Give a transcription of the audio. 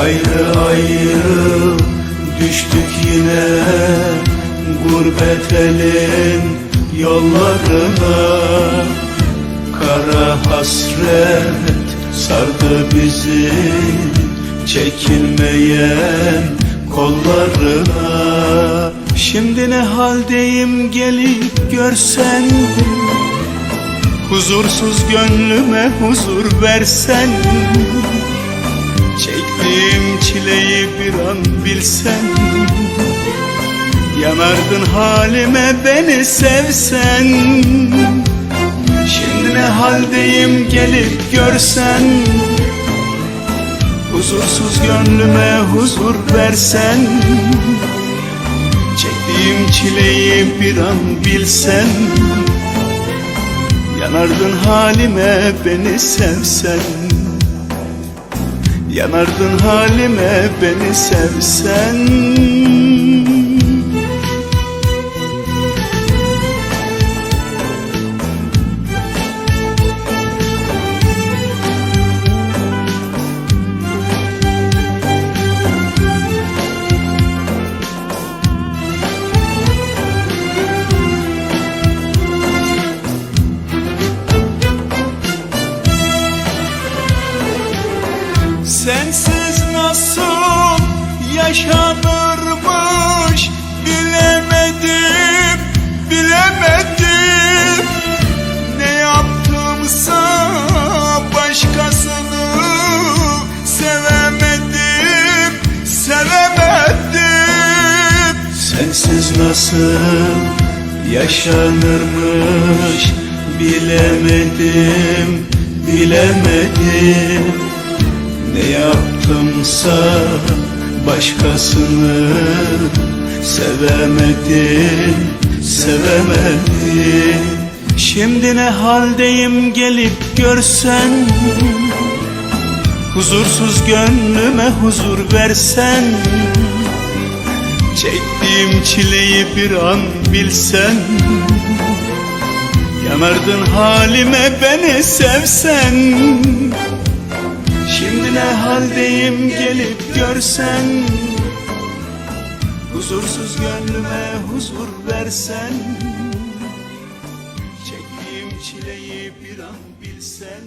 Ayrı ayrı düştük yine Gurbet elin yollarına. Kara hasret sardı bizi Çekilmeyen kollarına. Şimdi ne haldeyim gelip görsen Huzursuz gönlüme huzur versen bir an bilsen Yanardın halime beni sevsen Şimdi ne haldeyim gelip görsen Huzursuz gönlüme huzur versen Çektiğim çileyi bir an bilsen Yanardın halime beni sevsen Yanardın halime beni sevsen Sensiz nasıl yaşanırmış bilemedim, bilemedim. Ne yaptımsa başkasını sevemedim, sevemedim. Sensiz nasıl yaşanırmış bilemedim, bilemedim ne yaptımsa başkasını sevemedim, sevemedim. Şimdi ne haldeyim gelip görsen Huzursuz gönlüme huzur versen Çektiğim çileyi bir an bilsen Yanardın halime beni sevsen ne haldeyim gelip görsen Huzursuz gönlüme huzur versen Çektiğim çileyi bir an bilsen.